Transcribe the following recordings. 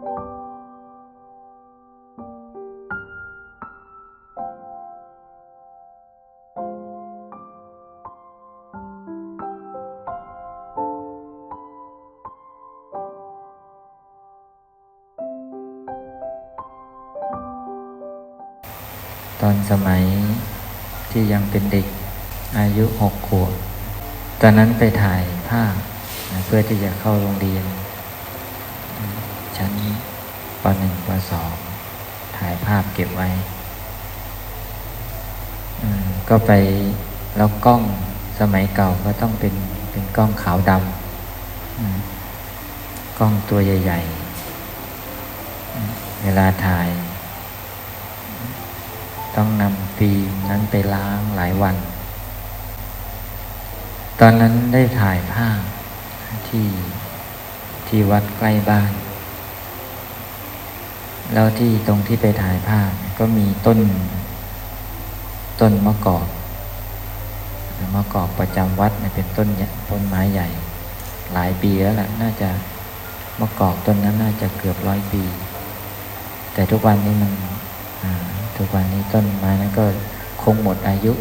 ตอนสมัยที่ยังเป็นเด็กอายุหกขวบ ตอนนั้นไปถ่ายภาพนะเพื่อที่จะเข้าโรงเรียน ชั้นปหนึ่งปสองถ่ายภาพเก็บไว้ก็ไปแล้วกล้องสมัยเก่าก็ต้องเป็นเป็นกล้องขาวดำกล้องตัวใหญ่ ๆ เวลาถ่าย ต้องนำฟิล์มนั้นไปล้างหลายวัน ตอนนั้นได้ถ่ายภาพที่ที่วัดใกล้บ้าน แล้วที่ตรงที่ไปถ่ายภาพก็มีต้น ต้นมะกอกมะกอกประจำวัดเป็นต้นต้นไม้ใหญ่ หลายปีแล้วล่ะน่าจะมะกอกต้นนั้นน่าจะเกือบร้อยปี แต่ทุกวันนี้มันทุกวันนี้ต้นไม้นั้นก็คงหมดอายุ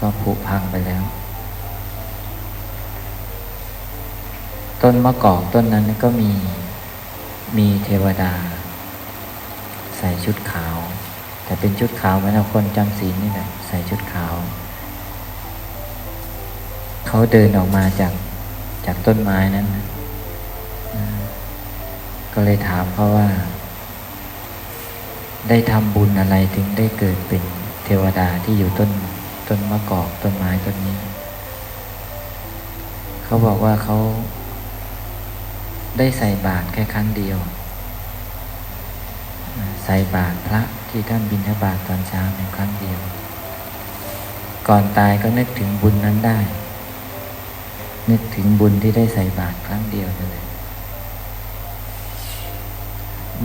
ก็ผุพังไปแล้ว ต้นมะกอกต้นนั้นก็มี มีเทวดา ใส่ชุดขาว แต่เป็นชุดขาวเหมือนเราคนจำศีลนี่แหละใส่ชุดขาว เขาเดินออกมาจากจากต้นไม้นั้นก็เลยถามเขาว่า ได้ทำบุญอะไรถึงได้เกิดเป็นเทวดาที่อยู่ต้นต้นมะกอกต้นไม้ต้นนี้ เขาบอกว่าเขา ได้ใส่บาตรแค่ครั้งเดียว ใส่บาตรพระที่ท่านบิณฑบาตตอนเช้าในครั้งเดียว ก่อนตายก็นึกถึงบุญนั้นได้ นึกถึงบุญที่ได้ใส่บาตรครั้งเดียวนั่นแหละ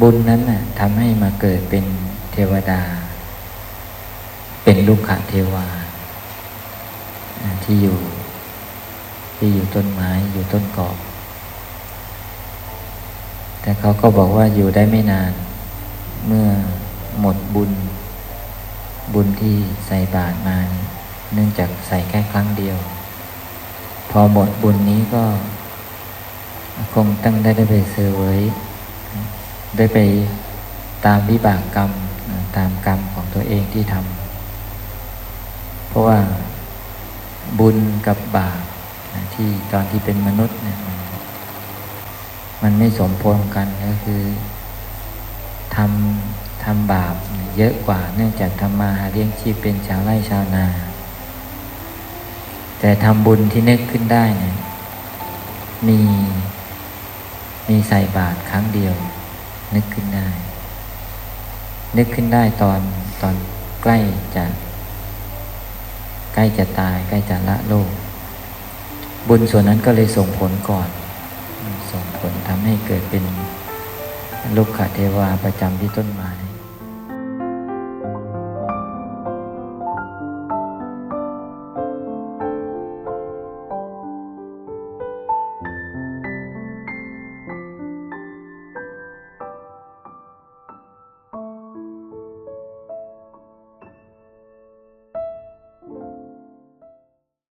บุญนั้นน่ะทำให้มาเกิดเป็นเทวดา เป็นลูกขเทวาอ่าที่อยู่ ที่อยู่ต้นไม้อยู่ต้นเกาะ แต่เขาก็บอกว่าอยู่ได้ไม่นาน เมื่อหมดบุญ บุญที่ใส่บาตรมา เนี่ยเนื่องจากใส่แค่ครั้งเดียว พอหมดบุญนี้ก็ คงตั้งได้ได้ไปเสวยได้ไปตามวิบากกรรมตามกรรมของตัวเองที่ทำเพราะว่าบุญกับบาปที่ตอนที่เป็นมนุษย์เนี่ย มันไม่สมพงกันก็คือทำทำบาปเยอะกว่าเนื่องจากทำมาหาเลี้ยงชีพเป็นชาวไร่ชาวนา แต่ทำบุญที่นึกขึ้นได้เนี่ยมีมีใส่บาตรครั้งเดียว นึกขึ้นได้ นึกขึ้นได้ตอนตอนใกล้จะใกล้จะตายใกล้จะละโลก บุญส่วนนั้นก็เลยส่งผลก่อน ให้เกิดเป็นลูกขเทวาประจำที่ต้นไม้